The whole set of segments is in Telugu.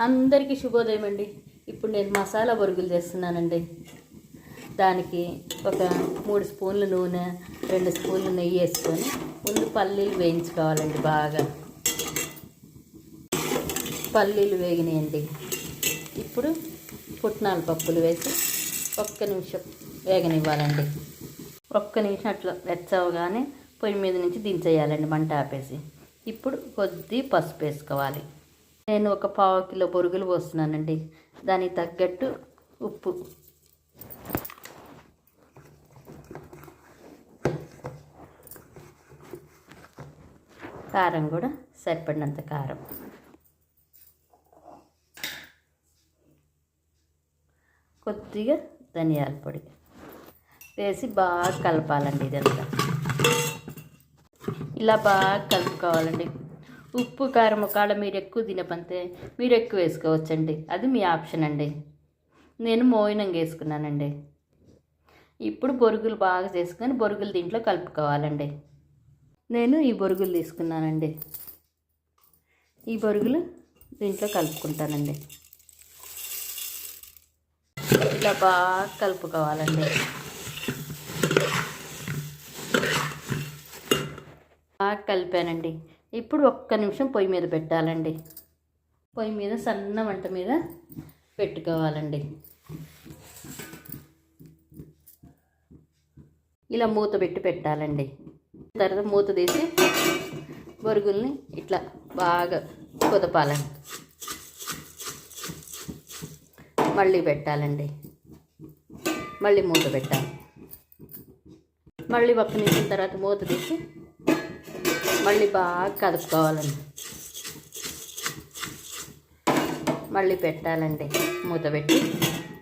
అందరికీ శుభోదయం అండి. ఇప్పుడు నేను మసాలా బొరుగులు చేస్తున్నానండి. దానికి ఒక మూడు స్పూన్లు నూనె రెండు స్పూన్లు నెయ్యి వేసుకొని ముందు పల్లీలు వేయించుకోవాలండి బాగా. పల్లీలు వేగినాయండి. ఇప్పుడు పుట్నాల పప్పులు వేసి ఒక్క నిమిషం వేగనివ్వాలండి. ఒక్క నిమిషం అట్లా వెచ్చవగానే పొయ్యి మీద నుంచి దించేయాలండి మంట ఆపేసి. ఇప్పుడు కొద్ది పసుపు వేసుకోవాలి. నేను ఒక పావు కిలో బొరుగులు పోస్తున్నానండి. దానికి తగ్గట్టు ఉప్పు. కారం కూడా సరిపడినంత కారం. కొద్దిగా ధనియాల పొడి వేసి బాగా కలపాలండి ఇదంతా. ఇలా బాగా కలుపుకోవాలండి. ఉప్పు కారం ఒకవేళ మీరు ఎక్కువ తినపంతే మీరు ఎక్కువ వేసుకోవచ్చండి. అది మీ ఆప్షన్ అండి. నేను మోయినంగా వేసుకున్నానండి. ఇప్పుడు బొరుగులు బాగా చేసుకొని బొరుగులు దీంట్లో కలుపుకోవాలండి. నేను ఈ బొరుగులు తీసుకున్నానండి. ఈ బొరుగులు దీంట్లో కలుపుకుంటానండి. ఇలా బాగా కలుపుకోవాలండి. బాగా కలిపానండి. ఇప్పుడు ఒక్క నిమిషం పొయ్యి మీద పెట్టాలండి. పొయ్యి మీద సన్న వంట మీద పెట్టుకోవాలండి. ఇలా మూత పెట్టి పెట్టాలండి. తర్వాత మూత తీసి బొరుగుల్ని ఇట్లా బాగా కుదపాలండి. మళ్ళీ పెట్టాలండి. మళ్ళీ మూత పెట్టాలి. మళ్ళీ ఒక్క నిమిషం తర్వాత మూత తీసి మళ్ళీ బాగా కదుపుకోవాలండి. మళ్ళీ పెట్టాలండి. మూత పెట్టి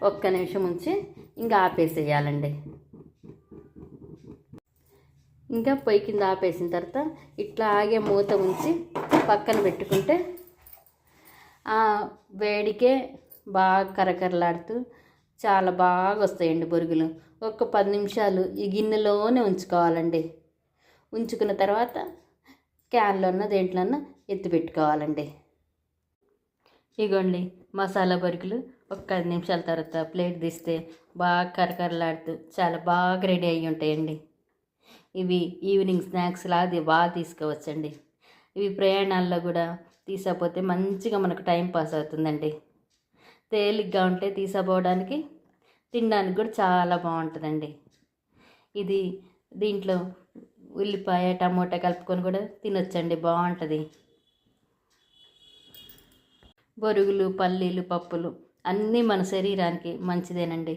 ఒక్క నిమిషం ఉంచి ఇంకా ఆపేసేయాలండి. ఇంకా పొయ్యి కింద ఆపేసిన తర్వాత ఇట్లా ఆగే మూత ఉంచి పక్కన పెట్టుకుంటే ఆ వేడికే బాగా కరకరలాడుతూ చాలా బాగా వస్తాయండి బొరుగులు. ఒక పది నిమిషాలు ఈ గిన్నెలోనే ఉంచుకోవాలండి. ఉంచుకున్న తర్వాత క్యాన్లోనో దేంట్లోనో ఎత్తి పెట్టుకోవాలండి. ఇగోండి మసాలా బొరుగులు ఒక ఐదు నిమిషాల తర్వాత ప్లేట్ తీస్తే బాగా కరకరలాడుతూ చాలా బాగా రెడీ అయ్యి ఉంటాయండి. ఇవి ఈవినింగ్ స్నాక్స్ లాగా బాగా తీసుకోవచ్చండి. ఇవి ప్రయాణాల్లో కూడా తీసకపోతే మంచిగా మనకు టైం పాస్ అవుతుందండి. తేలిగ్గా ఉంటే తీసపోవడానికి తినడానికి కూడా చాలా బాగుంటుందండి. ఇది దీంట్లో ఉల్లిపాయ టమోటా కలుపుకొని కూడా తినొచ్చండి బాగుంటుంది. బొరుగులు పల్లీలు పప్పులు అన్నీ మన శరీరానికి మంచిదేనండి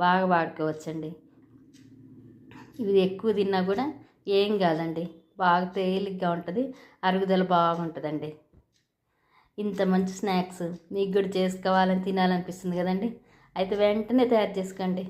బాగా వాడుకోవచ్చండి. ఇవి ఎక్కువ తిన్నా కూడా ఏం కాదండి బాగా తేలిగ్గా ఉంటుంది అరుగుదల బాగుంటుందండి. ఇంత మంచి స్నాక్స్ మీకు కూడా చేసుకోవాలని తినాలనిపిస్తుంది కదండి. అయితే వెంటనే తయారు చేసుకోండి.